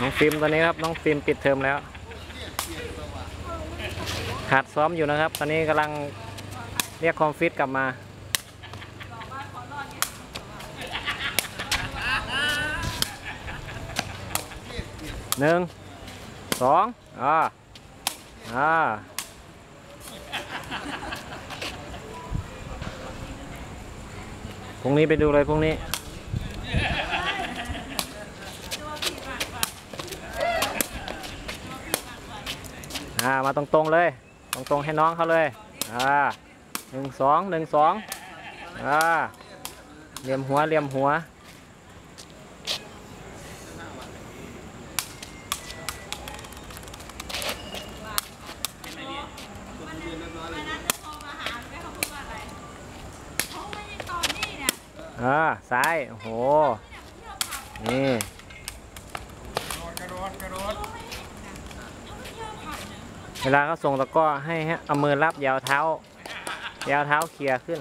น้องฟิล์มตอนนี้ครับน้องฟิล์มปิดเทอมแล้วหัดซ้อมอยู่นะครับ ตอนนี้กำลังเรียกความฟิตกลับมาหนึ่งสองอ่าอ่าพรุ่งนี้ไปดูเลยพรุ่งนี้ อ่ามาตรงๆเลย ตรงๆให้น้องเขาเลยอ่าหนึ่งสองหนึ่งสองอ่าเหลี่ยมหัวเหลี่ยมหัวอ่าซ้ายโอ้โหนี่ เวลาเขาส่งตะก้อให้ฮะเอามือรับยาวเท้า ยาวเท้าเคลียร์ขึ้น